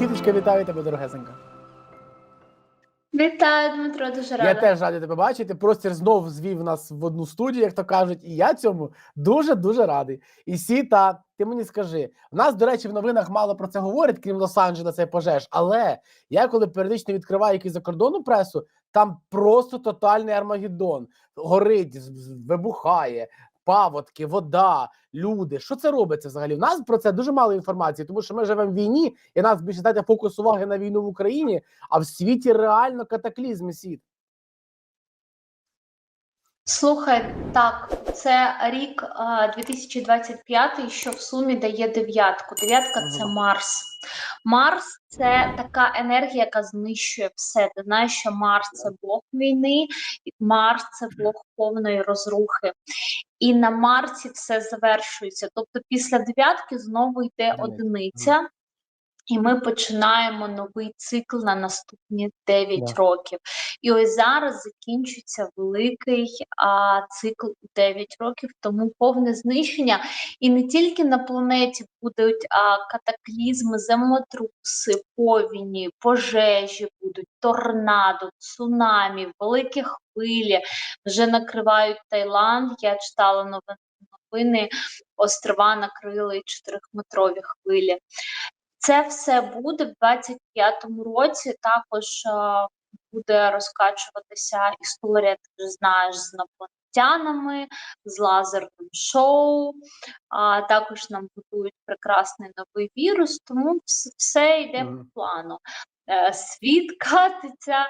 Сіточка, вітаю тебе, дорогесенька. Вітаю, Дмитро, дуже рада. Я теж радий тебе бачити. Простір знов звів нас в одну студію, як то кажуть, і я цьому дуже дуже радий. І Сіта, ти мені скажи, в нас, до речі, в новинах мало про це говорять, крім Лос-Анджелеса і пожеж. Але я коли періодично відкриваю якусь закордонну пресу, там просто тотальний армагеддон. Горить, вибухає, паводки, вода, люди. Що це робиться взагалі? У нас про це дуже мало інформації, тому що ми живемо в війні, і нас більше дати фокус уваги на війну в Україні, а в світі реально катаклізм світ. Слухай, так, це рік е, 2025, що в сумі дає дев'ятку. Дев'ятка це Марс. Марс це така енергія, яка знищує все. Ти знаєш, що Марс це Бог війни, Марс це Бог повної розрухи. І на Марсі все завершується. Тобто після дев'ятки знову йде Одиниця. І ми починаємо новий цикл на наступні 9 Да. років. І ось зараз закінчується великий а, цикл у 9 років, тому повне знищення. І не тільки на планеті будуть а, катаклізми, землетруси, повіні, пожежі, будуть торнадо, цунамі, великі хвилі. Вже накривають Таїланд. Я читала новини. Новини острова накрили чотирьохметрові хвилі. Це все буде в 25-му році. Також е, буде розкачуватися історія, ти вже знаєш, з напланетянами, з лазерним шоу. А також нам будують прекрасний новий вірус, тому все йде mm. по плану. Е, Світ катиться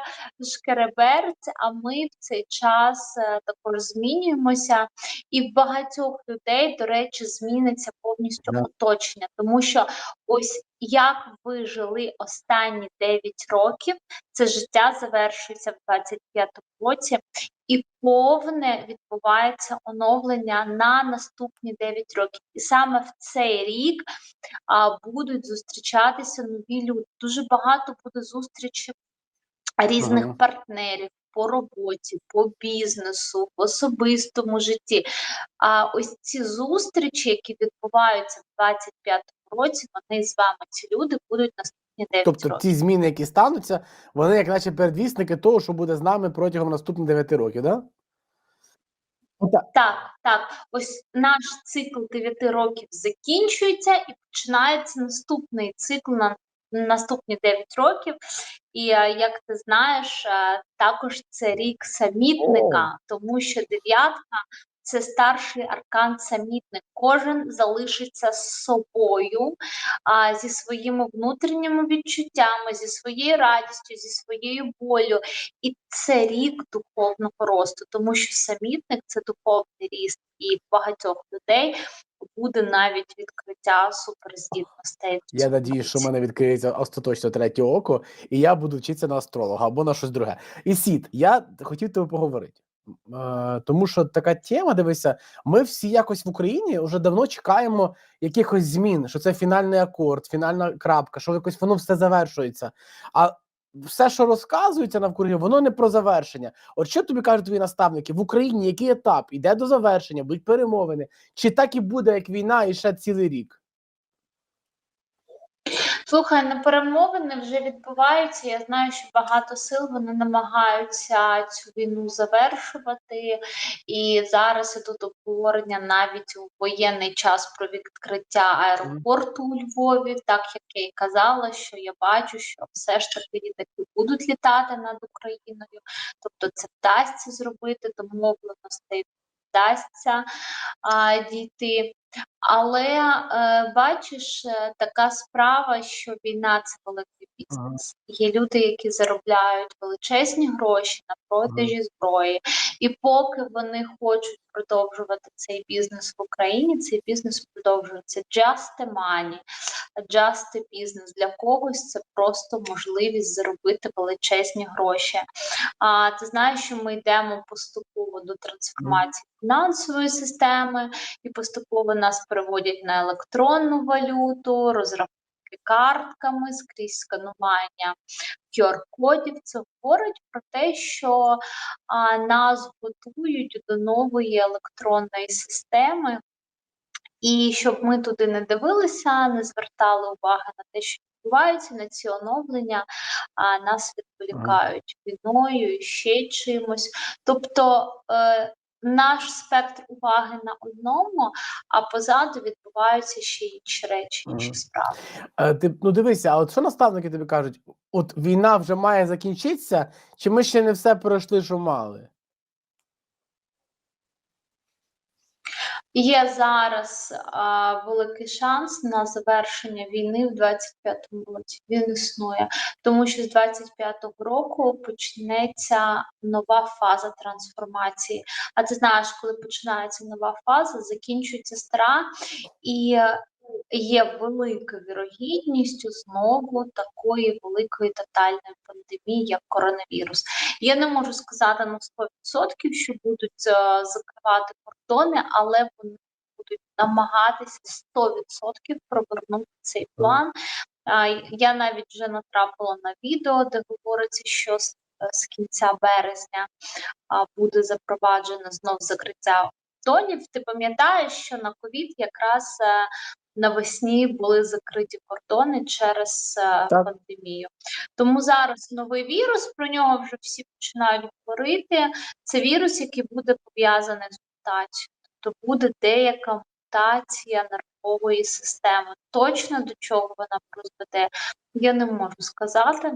шкереберть, а ми в цей час е, також змінюємося. І в багатьох людей, до речі, зміниться повністю yeah. оточення, тому що ось як ви жили останні 9 років, це життя завершується в 25-му році, і повне відбувається оновлення на наступні 9 років. І саме в цей рік а, будуть зустрічатися нові люди. Дуже багато буде зустрічей різних Мгм. партнерів по роботі, по бізнесу, в особистому житті. А ось ці зустрічі, які відбуваються в 25-му році, вони з вами, ці люди, будуть наступні 9 Тобто років. ті зміни, які стануться, вони як наче передвісники того, що буде з нами протягом наступних 9 років, да? Так? Так, так. Ось наш цикл 9 років закінчується і починається наступний цикл на наступні 9 років. І е, як ти знаєш, е, також це рік самітника, тому що дев'ятка це старший аркан самітник. Кожен залишиться з собою, а, зі своїми внутрішніми відчуттями, зі своєю радістю, зі своєю болю. І це рік духовного росту, тому що самітник це духовний ріст, і багатьох людей буде навіть відкриття суперздібностей. Я надію, що в мене відкриється остаточно третє око, і я буду вчитися на астролога або на щось друге. І Сід, я хотів тебе поговорити. Тому що така тема, дивися, ми всі якось в Україні вже давно чекаємо якихось змін, що це фінальний акорд, фінальна крапка, що якось воно все завершується. А все, що розказується навкруги, воно не про завершення. От що тобі кажуть твої наставники в Україні, який етап іде до завершення, будуть перемовини, чи так і буде, як війна, і ще цілий рік? Слухай, на перемовини вже відбуваються. Я знаю, що багато сил вони намагаються цю війну завершувати. І зараз ідуть обговорення навіть у воєнний час про відкриття аеропорту у Львові, так як я і казала, що я бачу, що все ж таки літаки будуть літати над Україною. Тобто це вдасться зробити, домовленостей вдасться а, дійти. Але е, бачиш, е, така справа, що війна це великий бізнес. Є люди, які заробляють величезні гроші на продажі зброї, і поки вони хочуть продовжувати цей бізнес в Україні, цей бізнес продовжується just a money, just a business. Для когось це просто можливість заробити величезні гроші. А ти знаєш, що ми йдемо поступово до трансформації фінансової системи, і поступово нас переводять на електронну валюту, розрахунки картками, скрізь сканування QR-кодів. Це говорить про те, що а, нас готують до нової електронної системи. І щоб ми туди не дивилися, не звертали уваги на те, що відбуваються, на ці оновлення а, нас відволікають війною, ще чимось. Тобто е, наш спектр уваги на одному, а позаду відбуваються ще інші речі, інші Мгм. справи. Е, Ти ну дивися, а от що наставники тобі кажуть? От війна вже має закінчитися, чи ми ще не все пройшли, що мали? Є зараз а, великий шанс на завершення війни в 25-му році. Він існує, тому що з 25-го року почнеться нова фаза трансформації. А ти знаєш, коли починається нова фаза, закінчується стара, і є велика вірогідність знову такої великої тотальної пандемії, як коронавірус. Я не можу сказати на 100%, що будуть е, закривати кордони, але вони будуть намагатися 100% провернути цей план. Я навіть вже натрапила на відео, де говориться, що з, е, кінця березня буде запроваджено знов закриття кордонів. Ти пам'ятаєш, що на ковід якраз е, навесні були закриті кордони через е, Так. пандемію. Тому зараз новий вірус, про нього вже всі починають говорити. Це вірус, який буде пов'язаний з мутацією. Тобто буде деяка мутація нервової системи. Точно до чого вона призведе, я не можу сказати.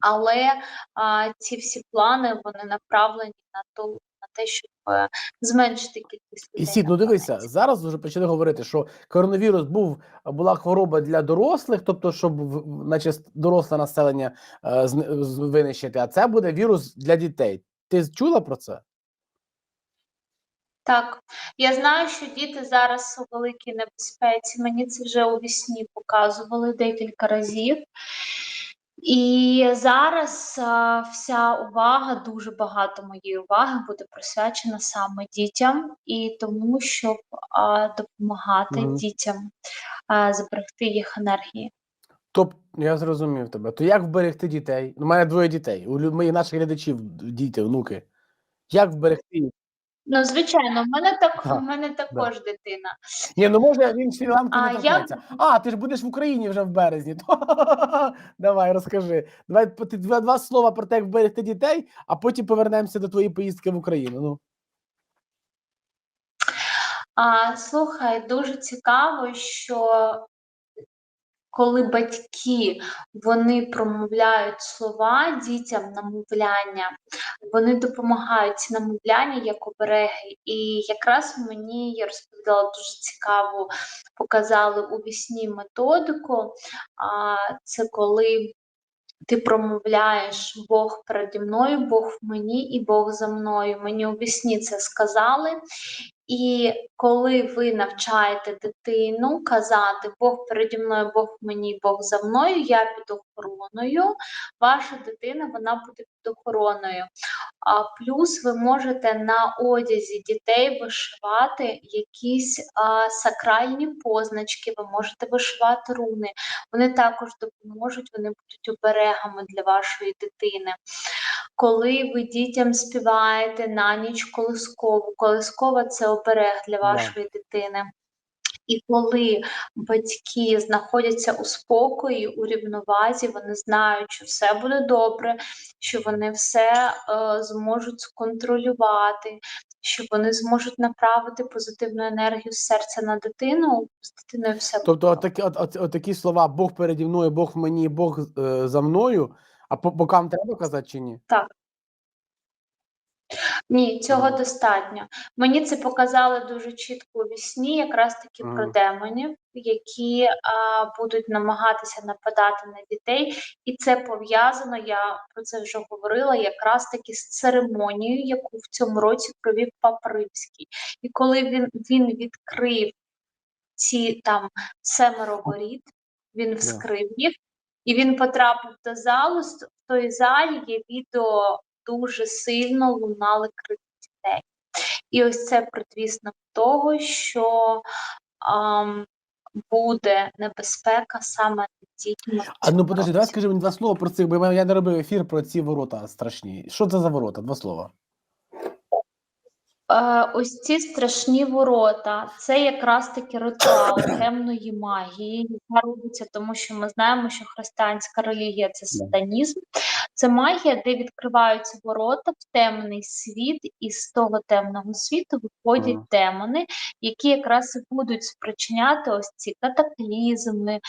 Але а, ці всі плани вони направлені на на те, щоб е, зменшити кількість І людей сід, ну дивися, зараз вже почали говорити, що коронавірус був була хвороба для дорослих, тобто, щоб наче доросле населення е, винищити, а це буде вірус для дітей. Ти чула про це? Так, я знаю, що діти зараз у великій небезпеці. Мені це вже у вісні показували декілька разів. І зараз а, вся увага, дуже багато моєї уваги буде присвячена саме дітям і тому, щоб а, допомагати Мгм. дітям а, зберегти їх енергії. Тобто, я зрозумів тебе. То як вберегти дітей? У мене двоє дітей. У моїх наших глядачів діти, внуки. Як вберегти їх? Ну, звичайно, в мене так в мене також дитина. Ні, ну може він Шрі-Ланки не я- торкнеться. А, ти ж будеш в Україні вже в березні. Давай, розкажи. Давай ти два, два слова про те, як вберегти дітей, а потім повернемося до твоєї поїздки в Україну. Ну. А, слухай, дуже цікаво, що коли батьки вони промовляють слова дітям намовляння, вони допомагають ці намовляння як обереги. І якраз мені я розповідала дуже цікаву, показали у вісні методику. А, це коли ти промовляєш Бог переді мною, Бог в мені і Бог за мною. Мені у вісні це сказали. І коли ви навчаєте дитину казати Бог переді мною, Бог мені, Бог за мною, я під охороною, ваша дитина вона буде під охороною. А плюс ви можете на одязі дітей вишивати якісь а, сакральні позначки, ви можете вишивати руни. Вони також допоможуть, вони будуть оберегами для вашої дитини. Коли ви дітям співаєте на ніч колискову, колискова це оберег для вашої дитини. І коли батьки знаходяться у спокої, у рівновазі, вони знають, що все буде добре, що вони все е, зможуть сконтролювати, що вони зможуть направити позитивну енергію з серця на дитину, з дитиною все буде Тобто, добре. отакі, от, от, от такі слова Бог переді мною, Бог мені, Бог е, за мною. А по бокам треба казати чи ні? Так. Ні, цього достатньо. Мені це показали дуже чітко у вісні, якраз таки про демонів, які а, будуть намагатися нападати на дітей, і це пов'язано. Я про це вже говорила, якраз таки з церемонією, яку в цьому році провів Папа Римський. І коли він, він відкрив ці там семеро воріт, він вскрив їх, і він потрапив до залу. В той залі є відео дуже сильно лунали крики дітей. І ось це предвісно того, що ам, буде небезпека саме дітьми. А ну подожди, давай скажи мені два слова про цих, бо я не робив ефір про ці ворота страшні. Що це за ворота? Два слова. Е, ось ці страшні ворота, це якраз таки ритуал темної магії, яка робиться, тому що ми знаємо, що християнська релігія це сатанізм. Це магія, де відкриваються ворота в темний світ, і з того темного світу виходять демони, які якраз і будуть спричиняти ось ці катаклізми,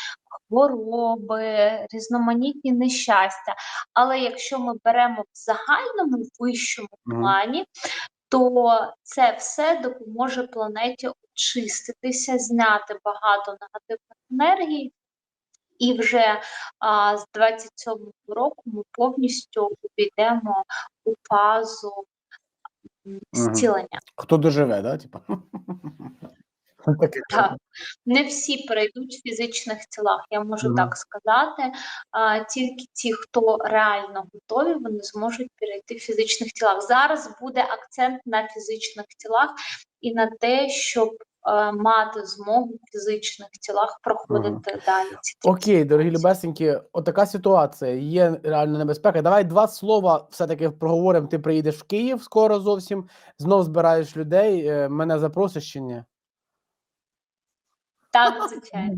хвороби, різноманітні нещастя. Але якщо ми беремо в загальному вищому плані, то це все допоможе планеті очиститися, зняти багато негативних енергій. І вже а, з 27-го року ми повністю увійдемо у фазу зцілення. Хто доживе, да? Типа? Таке. Так. Не всі перейдуть в фізичних тілах, я можу Мгм. так сказати. А, тільки ті, хто реально готові, вони зможуть перейти в фізичних тілах. Зараз буде акцент на фізичних тілах і на те, щоб е, мати змогу в фізичних тілах проходити далі. Ці Окей, дорогі любесенькі, отака ситуація. Є реальна небезпека. Давай два слова все-таки проговоримо. Ти приїдеш в Київ скоро зовсім, знов збираєш людей. е, Мене запросиш чи ні? Так, звичайно.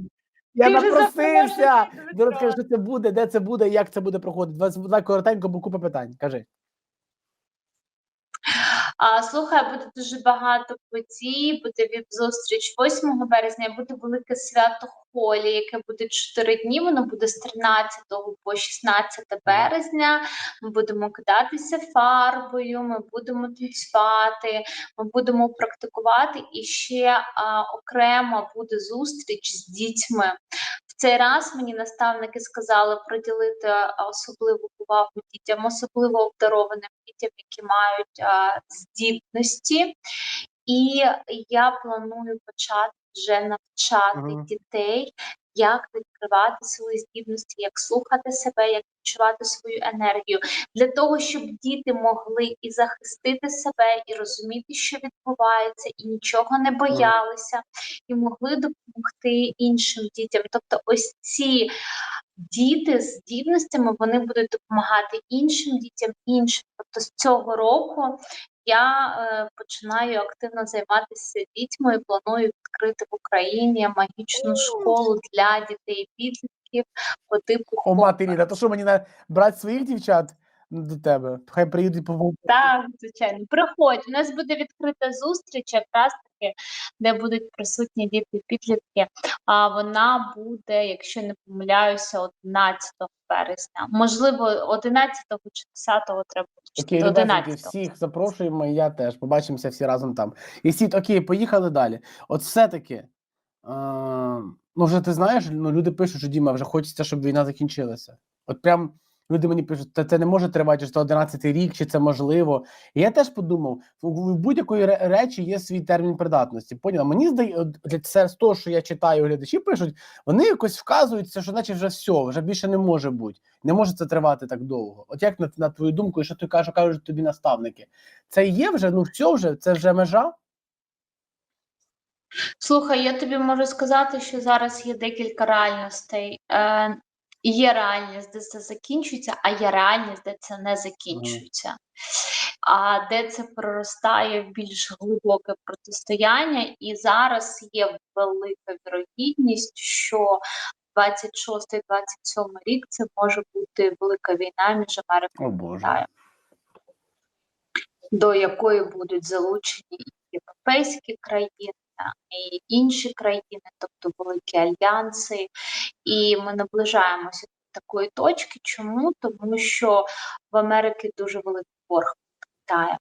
Я напросився. Дорога, що це буде, де це буде, як це буде проходити. Два коротенько, бо купа питань. Кажи. А, слухай, буде дуже багато подій, буде віп-зустріч 8 березня, буде велике свято Холі, яке буде 4 дні, воно буде з 13 по 16 березня. Ми будемо кидатися фарбою, ми будемо танцювати, ми будемо практикувати. І ще а, окремо буде зустріч з дітьми. В цей раз мені наставники сказали приділити особливу увагу дітям, особливо обдарованим дітям, які мають а, здібності. І я планую почати вже навчати Мгм. дітей, як відкривати свої здібності, як слухати себе, як відчувати свою енергію, для того, щоб діти могли і захистити себе, і розуміти, що відбувається, і нічого не боялися, і могли допомогти іншим дітям. Тобто, ось ці діти з здібностями вони будуть допомагати іншим дітям, іншим. Тобто з цього року я е, починаю активно займатися дітьми і планую відкрити в Україні магічну школу для дітей і підлітків по типу О, матері, та то що мені на брати своїх дівчат до тебе? Хай приїдуть по Так, звичайно, приходь. У нас буде відкрита зустріч, якраз таки, де будуть присутні діти підлітки. А вона буде, якщо не помиляюся, 11 березня. Можливо, 11 чи 10 треба Окей, любесенькі, 11 всіх запрошуємо, і я теж. Побачимося всі разом там. І сіт, окей, поїхали далі. От все-таки, е, ну вже ти знаєш, ну люди пишуть, що Діма, вже хочеться, щоб війна закінчилася. От прям люди мені пишуть, та це не може тривати що 11 рік, чи це можливо. І я теж подумав, у будь-якої речі є свій термін придатності. Поняла? Мені здається, це з того, що я читаю, глядачі пишуть, вони якось вказуються, що наче вже все, вже більше не може бути. Не може це тривати так довго. От як на, на твою думку, і що ти кажеш, кажуть тобі наставники? Це є вже, ну все вже, це вже межа? Слухай, я тобі можу сказати, що зараз є декілька реальностей. Е, є реальність, де це закінчується, а є реальність, де це не закінчується. А де це проростає в більш глибоке протистояння, і зараз є велика вірогідність, що 26-27 рік це може бути велика війна між Америкою Китаєм, до якої будуть залучені і європейські країни, і інші країни, тобто великі альянси. І ми наближаємося до такої точки. Чому? Тому що в Америці дуже великий борг Китаю.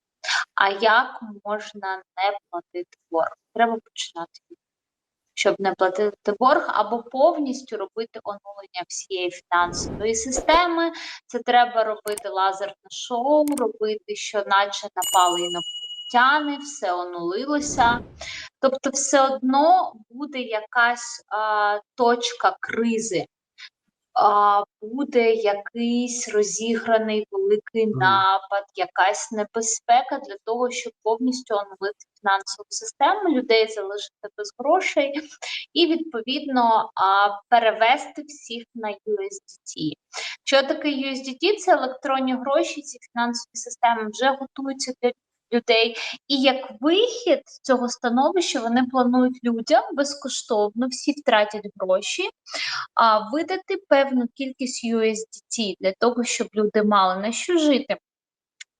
А як можна не платити борг? Треба починати щоб не платити борг, або повністю робити оновлення всієї фінансової системи. Це треба робити лазерне шоу, робити, що наче напали інопланетяни, все онулилося. Тобто, все одно буде якась а, точка кризи. А, буде якийсь розіграний великий напад, якась небезпека для того, щоб повністю оновити фінансову систему, людей залишити без грошей і відповідно а, перевести всіх на USDT. Що таке USDT? Це електронні гроші, ці фінансові системи вже готуються для людей. І як вихід цього становища вони планують людям безкоштовно, всі втратять гроші, а видати певну кількість USDT для того, щоб люди мали на що жити.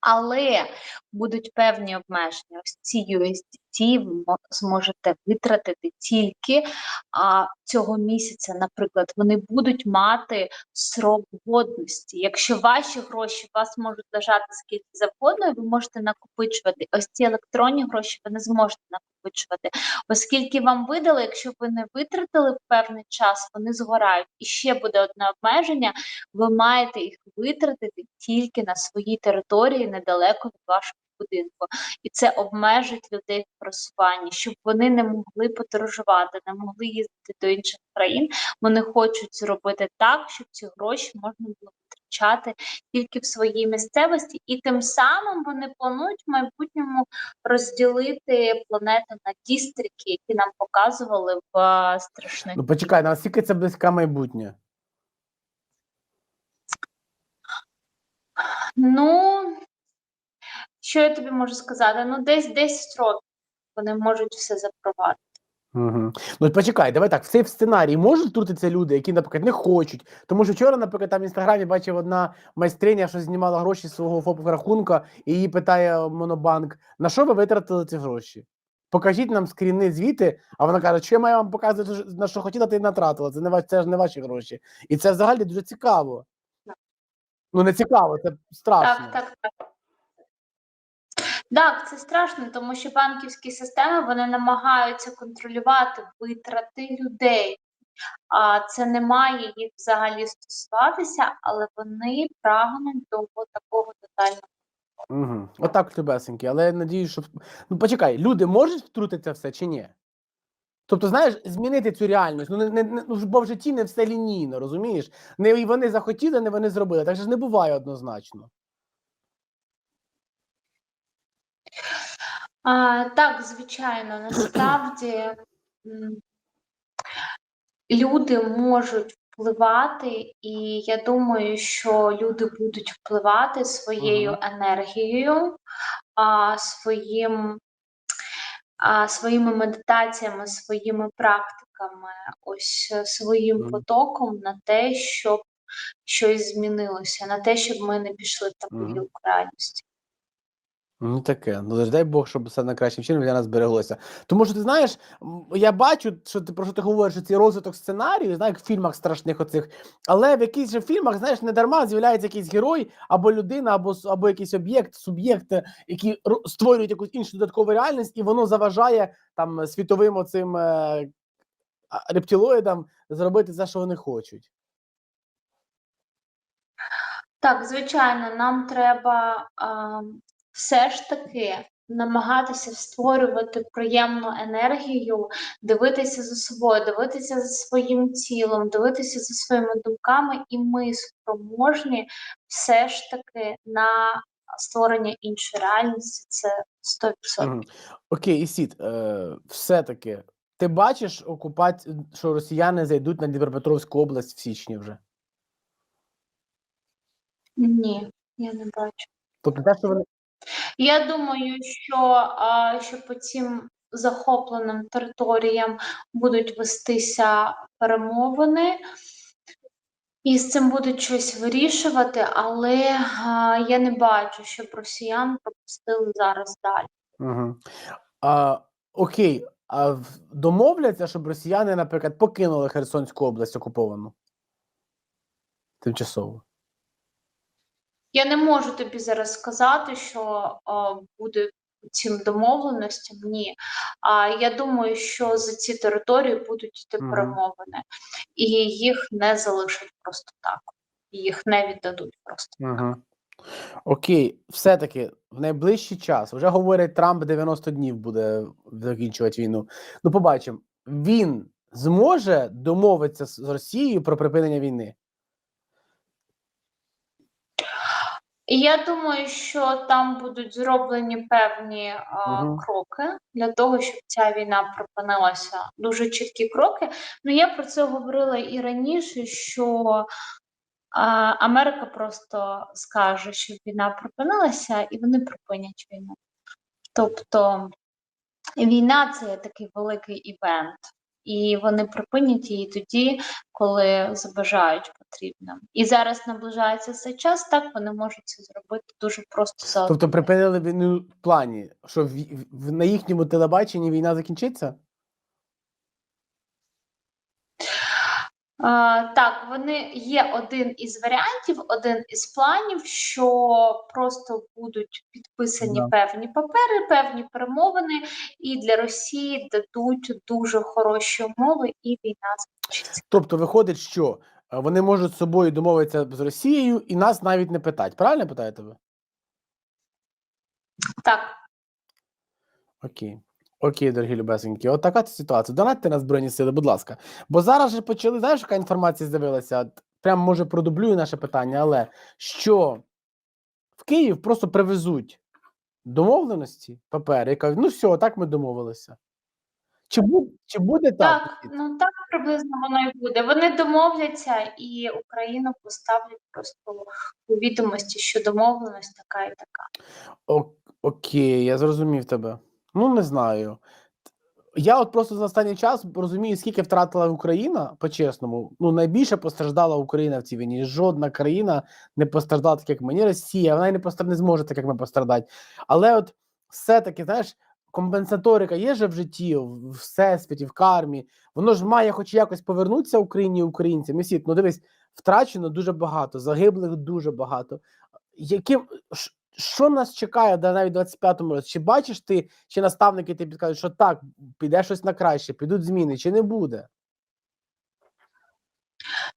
Але будуть певні обмеження. Ось ці USDT ви мо- зможете витратити тільки а, цього місяця, наприклад, вони будуть мати срок годності. Якщо ваші гроші вас можуть лежати скільки завгодно, ви можете накопичувати. Ось ці електронні гроші ви не зможете накопичувати, оскільки вам видали, якщо ви не витратили в певний час, вони згорають. І ще буде одне обмеження: ви маєте їх витратити тільки на своїй території, недалеко від вашого будинку. І це обмежить людей в просуванні, щоб вони не могли подорожувати, не могли їздити до інших країн. Вони хочуть зробити так, щоб ці гроші можна було витрачати тільки в своїй місцевості, і тим самим вони планують в майбутньому розділити планету на дістрики, які нам показували в страшних. Ну почекай, наскільки це близьке майбутнє? Ну, що я тобі можу сказати? Ну, десь 10 років вони можуть все запровадити. Угу. Ну почекай, давай так. В цей сценарій можуть втрутитися люди, які, наприклад, не хочуть. Тому що вчора, наприклад, там в інстаграмі бачив одна майстриня, що знімала гроші з свого ФОП рахунка, і її питає Монобанк: на що ви витратили ці гроші? Покажіть нам скріни звіти, а вона каже, що я маю вам показувати, на що хотіла, ти натратила. Це не ва- це ж не ваші гроші. І це взагалі дуже цікаво. Так. Ну, не цікаво, це страшно. Так, так, так. Так, це страшно, тому що банківські системи вони намагаються контролювати витрати людей. А це не має їх взагалі стосуватися, але вони прагнуть до такого тотального. Угу. Отак любесенькі, але я надію, що. Ну почекай, люди можуть втрутитися в це чи ні? Тобто, знаєш, змінити цю реальність. Ну, не, не, ну бо в житті не все лінійно, розумієш? Не вони захотіли, не вони зробили. Так же ж не буває однозначно. А, так, звичайно, насправді люди можуть впливати, і я думаю, що люди будуть впливати своєю енергією, а, своїм, а, своїми медитаціями, своїми практиками, ось е, своїм потоком на те, щоб щось змінилося, на те, щоб ми не пішли в таку реальності. Ну таке. Ну дай Бог, щоб все найкращим чином для нас збереглося. Тому що ти знаєш, я бачу, що ти про що ти говориш, що цей розвиток сценарію, знаєш, в фільмах страшних оцих, але в якихось же фільмах, знаєш, не дарма з'являється якийсь герой, або людина, або, або якийсь об'єкт, суб'єкт, е, які створюють якусь іншу додаткову реальність, і воно заважає там світовим оцим е, рептилоїдам зробити те, що вони хочуть. Так, звичайно, нам треба а, все ж таки намагатися створювати приємну енергію, дивитися за собою, дивитися за своїм тілом, дивитися за своїми думками, і ми спроможні все ж таки на створення іншої реальності. Це 100%. Мгм. Окей, Ісід, е, все-таки ти бачиш окупацію, що росіяни зайдуть на Дніпропетровську область в січні вже? Ні, я не бачу. Тобто те, що вони. Я думаю, що, що по цим захопленим територіям будуть вестися перемовини, і з цим будуть щось вирішувати, але а, я не бачу, щоб росіян пропустили зараз далі. Угу. А, окей, а домовляться, щоб росіяни, наприклад, покинули Херсонську область окуповану? Тимчасово. Я не можу тобі зараз сказати, що а, буде цим домовленостям. Ні. А я думаю, що за ці території будуть йти Мгм. перемовини, і їх не залишать просто так. Їх не віддадуть просто. Угу. Окей, все-таки в найближчий час вже говорять, Трамп 90 днів буде закінчувати війну. Ну, побачимо, він зможе домовитися з Росією про припинення війни. І я думаю, що там будуть зроблені певні а, Мгм. кроки для того, щоб ця війна припинилася. Дуже чіткі кроки. Ну я про це говорила і раніше, що а, Америка просто скаже, що війна припинилася, і вони припинять війну. Тобто війна це такий великий івент, і вони припинять її тоді, коли забажають потрібно. І зараз наближається цей час, так вони можуть це зробити дуже просто за Тобто припинили війну в плані, що в, в, на їхньому телебаченні війна закінчиться? А, так, вони є один із варіантів, один із планів, що просто будуть підписані Да. певні папери, певні перемовини, і для Росії дадуть дуже хороші умови, і війна закінчиться. Тобто виходить, що вони можуть з собою домовитися з Росією і нас навіть не питать. Правильно я питаю тебе? Так, Окей. Окей, дорогі любесенькі, от така ситуація. Донатьте на Збройні Сили, будь ласка. Бо зараз же почали, знаєш, яка інформація з'явилася? Прям може продублюю наше питання, але що в Київ просто привезуть домовленості, папери, і кажуть, ну все, так ми домовилися. Чи, буде, чи буде так? так, ну так приблизно воно і буде. Вони домовляться, і Україну поставлять просто у відомості, що домовленість така і така. О- окей, я зрозумів тебе. Ну, не знаю. Я от просто за останній час розумію, скільки втратила Україна, по-чесному. Ну, найбільше постраждала Україна в цій війні. Жодна країна не постраждала так, як ми. Ні Росія, вона не постраждає, не зможе так, як ми пострадати. Але от все-таки, знаєш, компенсаторика є же в житті, в всесвіті, в кармі. Воно ж має хоч якось повернутися Україні і українцям. Всі, ну дивись, втрачено дуже багато, загиблих дуже багато. Яким що нас чекає да, навіть в 25-му році? Чи бачиш ти, чи наставники ти підкажуть, що так, піде щось на краще, підуть зміни, чи не буде?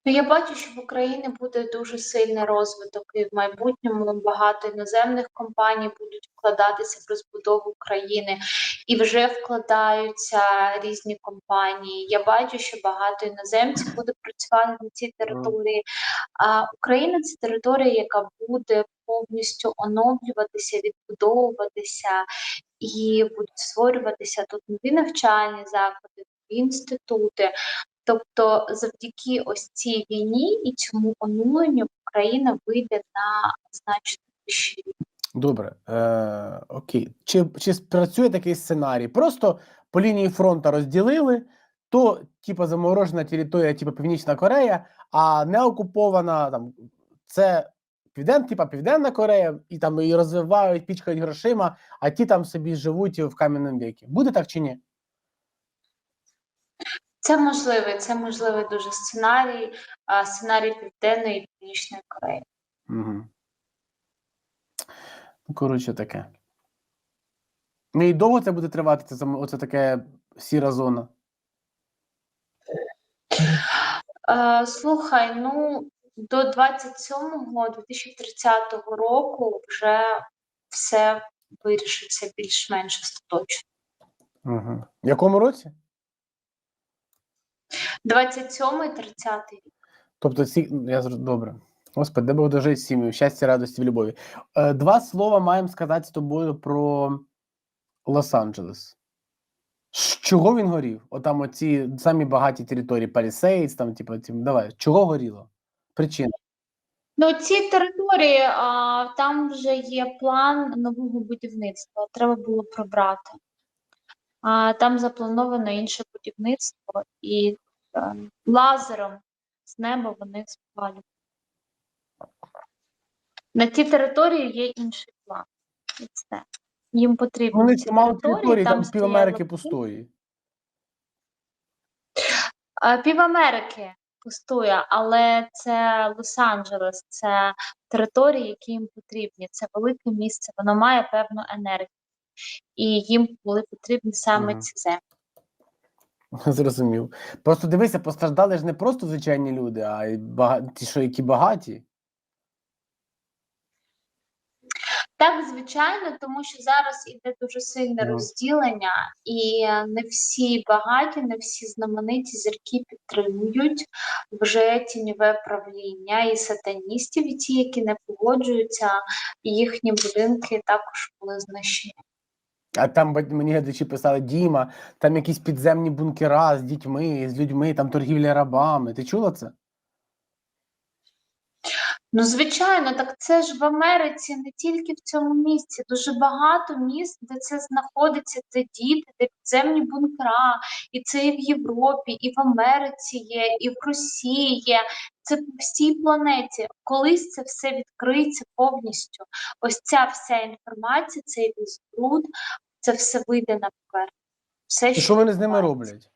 Ну, я бачу, що в Україні буде дуже сильний розвиток, і в майбутньому багато іноземних компаній будуть вкладатися в розбудову країни, і вже вкладаються різні компанії. Я бачу, що багато іноземців буде працювати на цій території. А Україна це територія, яка буде повністю оновлюватися, відбудовуватися, і будуть створюватися тут нові навчальні заклади, інститути. Тобто, завдяки ось цій війні і цьому оновленню Україна вийде на значно вищий. Добре, е, окей. Чи, чи спрацює такий сценарій? Просто по лінії фронту розділили, то, типу, заморожена територія, типу Північна Корея, а не окупована там це Півден, типа Південна Корея, і там і розвивають, пічкають грошима, а ті там собі живуть в кам'яному віці. Буде так чи ні? Це можливий, це можливий дуже сценарій, а, сценарій Південної і Північної Кореї. Угу. Коротше, таке. Ну і довго це буде тривати, це, оце таке сіра зона. Е, слухай, ну до 27-го, 2030 року вже все вирішиться більш-менш остаточно. Угу. В якому році? 27-й, 30-й рік. Тобто, ці... я добре. Господи, де Бог дожить сім'ю, щастя, радості в любові. Е, два слова маємо сказати з тобою про Лос-Анджелес. З чого він горів? Отам оці самі багаті території, Палісейдс, там, типу, давай, чого горіло? Причина. Ну, ці території, а, там вже є план нового будівництва. Треба було прибрати. А, там заплановано інше будівництво, і е, лазером з неба вони спалюють. На ті території є інший план. І все. Їм потрібно Вони ці мало території, там стояло- пів Америки пустої. А, Пів Америки пустує, але це Лос-Анджелес, це території, які їм потрібні. Це велике місце, воно має певну енергію. І їм були потрібні саме ці землі. Зрозумів. Просто дивися, постраждали ж не просто звичайні люди, а й бага... ті, що які багаті. Так, звичайно, тому що зараз іде дуже сильне Ну. розділення, і не всі багаті, не всі знамениті зірки підтримують вже тіньове правління і сатаністів, і ті, які не погоджуються, їхні будинки також були знищені. А там мені глядачі писали Діма, там якісь підземні бункера з дітьми, з людьми, там торгівля рабами. Ти чула це? Ну, звичайно, так це ж в Америці, не тільки в цьому місці. Дуже багато міст, де це знаходиться, це діти, де підземні бункера, і це і в Європі, і в Америці є, і в Росії є. Це по всій планеті. Колись це все відкриється повністю. Ось ця вся інформація, цей весь бруд, це все вийде на поверхню. Все, І що вони з ними роблять?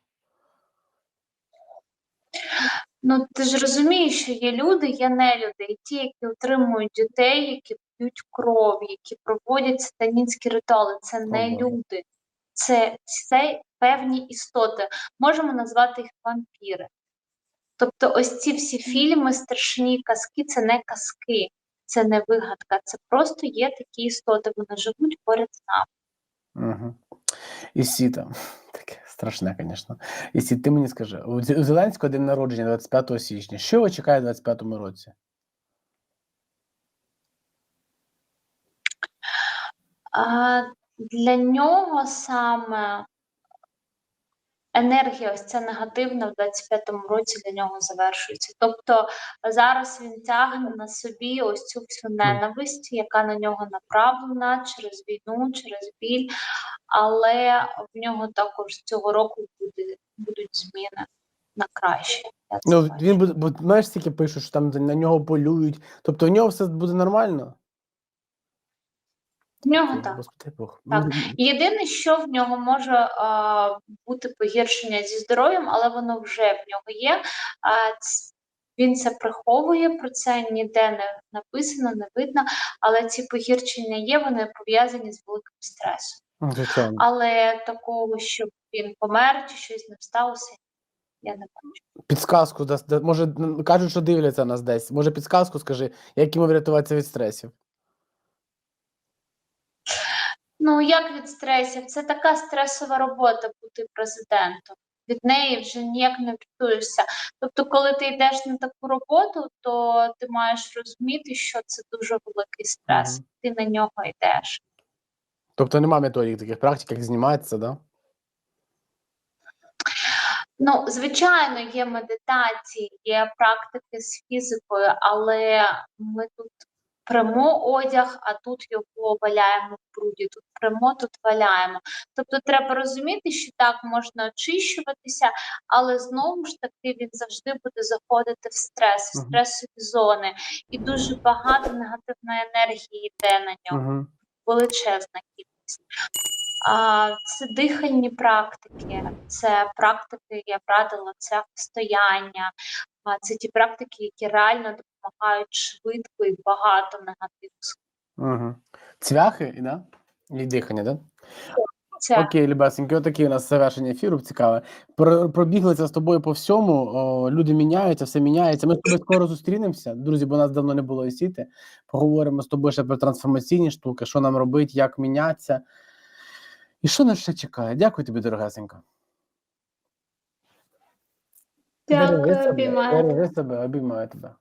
Ну, ти ж розумієш, що є люди, є нелюди, і ті, які утримують дітей, які п'ють кров, які проводять сатанінські ритуали. Це не Боже. люди, це, це певні істоти. Можемо назвати їх вампіри. Тобто, ось ці всі фільми, страшні казки це не казки, це не вигадка, це просто є такі істоти, вони живуть поряд з нами. Угу. І сіта. Таке страшне, звісно. І сіт, ти мені скажи, у Зеленського день народження 25 січня. Що його чекає у 25-му році? А, для нього саме енергія, ось ця негативна в 25-му році для нього завершується. Тобто зараз він тягне на собі ось цю всю ненависть, яка на нього направлена через війну, через біль, але в нього також цього року буде, будуть зміни на краще. Ну, він буде, знаєш, стільки пишуть, що там на нього полюють. Тобто в нього все буде нормально? В нього так. Бог. Так. Ну, Єдине, що в нього може а, бути погіршення зі здоров'ям, але воно вже в нього є. А, він це приховує, про це ніде не написано, не видно, але ці погіршення є, вони пов'язані з великим стресом. Звичайно. Але такого, щоб він помер чи щось не сталося, я не бачу. Підсказку дасть. Може, кажуть, що дивляться нас десь. Може, підсказку скажи, як йому врятуватися від стресів. Ну, як від стресів? Це така стресова робота бути президентом. Від неї вже ніяк не врятуєшся. Тобто, коли ти йдеш на таку роботу, то ти маєш розуміти, що це дуже великий стрес. Мгм. Ти на нього йдеш. Тобто нема методик таких практик, як зніматися, да? Ну, звичайно, є медитації, є практики з фізикою, але ми тут прямо одяг, а тут його валяємо в бруді. Тут прямо, тут валяємо. Тобто треба розуміти, що так можна очищуватися, але знову ж таки він завжди буде заходити в стрес, в стресові зони, і дуже багато негативної енергії йде на нього величезна кількість. А, це дихальні практики, це практики, я б радила, це стояння, це ті практики, які реально допомагають швидко і багато негативу. Угу. Цвяхи, да? І дихання, да? Це Окей, любесенькі, отакі у нас завершення ефіру цікаве. Про, пробіглися з тобою по всьому. О, люди міняються, все міняється. Ми з тобою скоро зустрінемося. Друзі, бо нас давно не було осіти. Поговоримо з тобою ще про трансформаційні штуки, що нам робити, як мінятися. І що нас ще чекає? Дякую тобі, дорогесенька. Дякую, обіймаю. Бережи себе, обіймаю тебе.